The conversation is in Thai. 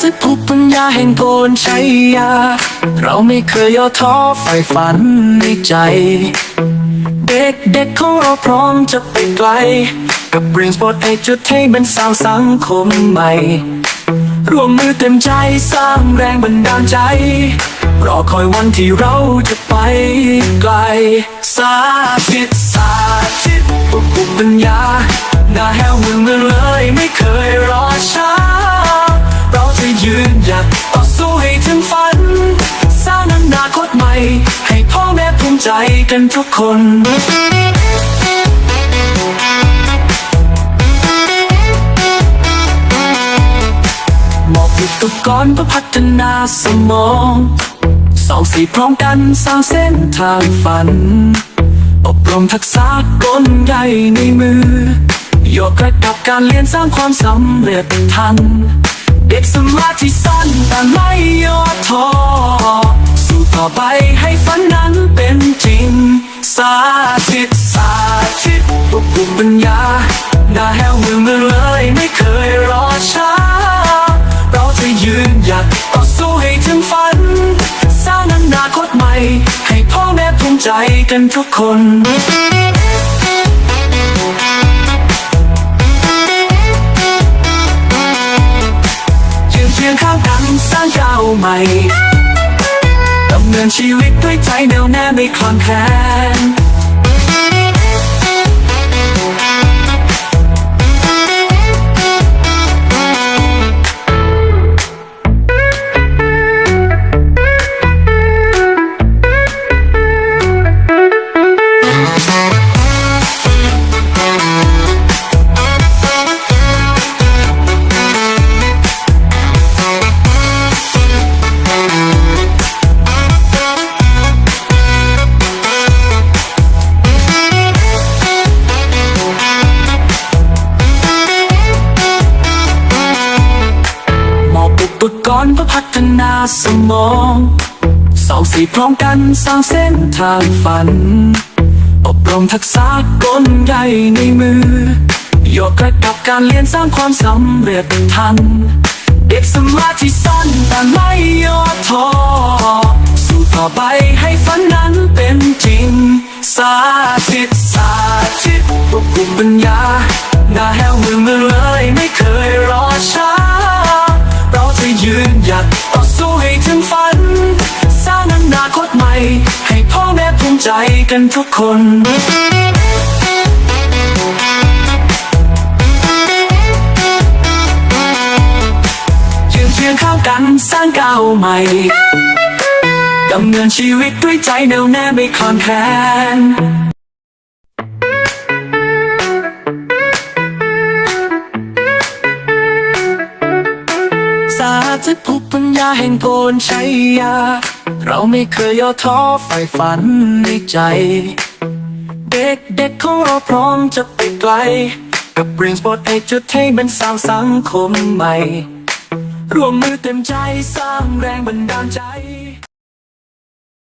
ธิภูมิปัญญาแห่งโกนชัยยา เราไม่เคยย่อท้อใฝ่ฝันในใจ เด็กเด็กๆของเราพร้อมจะไปไกล กับ Brain Sport ไอจุดให้เป็นสร้างสังคมใหม่ ร่วมมือเต็มใจสร้างแรงบันดาลใจ รอคอยวันที่เราจะไปไกล สาธิตสาธิตควบคุมปัญญาหน้าแห้วเมืองเมืองเลยไม่เคย ใหม่ให้พ่อแม่ภูมิใจกันทุกคนหมอบอุปกรณ์เพื่อพัฒนาสมองสองสีพร้อมกันสร้างเส้นทางฝัน อบรมทักษะกลใหญ่ในมือ โยกระกับการเรียนสร้างความสำเร็จทัน เด็กสมาธิสั้นแต่ไม่ย่อท้อ ให้พ่อแม่ภูมิใจกันทุกคนยืนเคียงข้างกันสร้างก้าวใหม่ดำเนินชีวิตด้วยใจแน่วแน่ไม่คลอนแคลน อุปกรณ์เพื่อพัฒนาสมองสองสีพร้อมกันสร้างเส้นทางฝัน อบรมทักษะกลใหญ่ในมือ โยกกระกับการเรียนสร้างความสำเร็จทัน เด็กสมาธิสั้นแต่ไม่ย่อท้อสู้ต่อไปให้ฝันนั้นเป็นจริง สาธิตสาธิตควบคุมปัญญาหน้าแห้วมือเมืองเลยไม่เคย กันทุกคนยืนเคียงข้างกันสร้างก้าวใหม่ดำเนินชีวิตด้วยใจแน่วแน่ไม่คลอนแคลน สาธิตภูมิปัญญาแห่งโกนชัยยา เราไม่เคยย่อท้อใฝ่ฝันในใจ เด็กเด็กของเราพร้อมจะไปไกล กับ Brain Sport ไอจุดให้เป็นสร้างสังคมใหม่ ร่วมมือเต็มใจสร้างแรงบันดาลใจ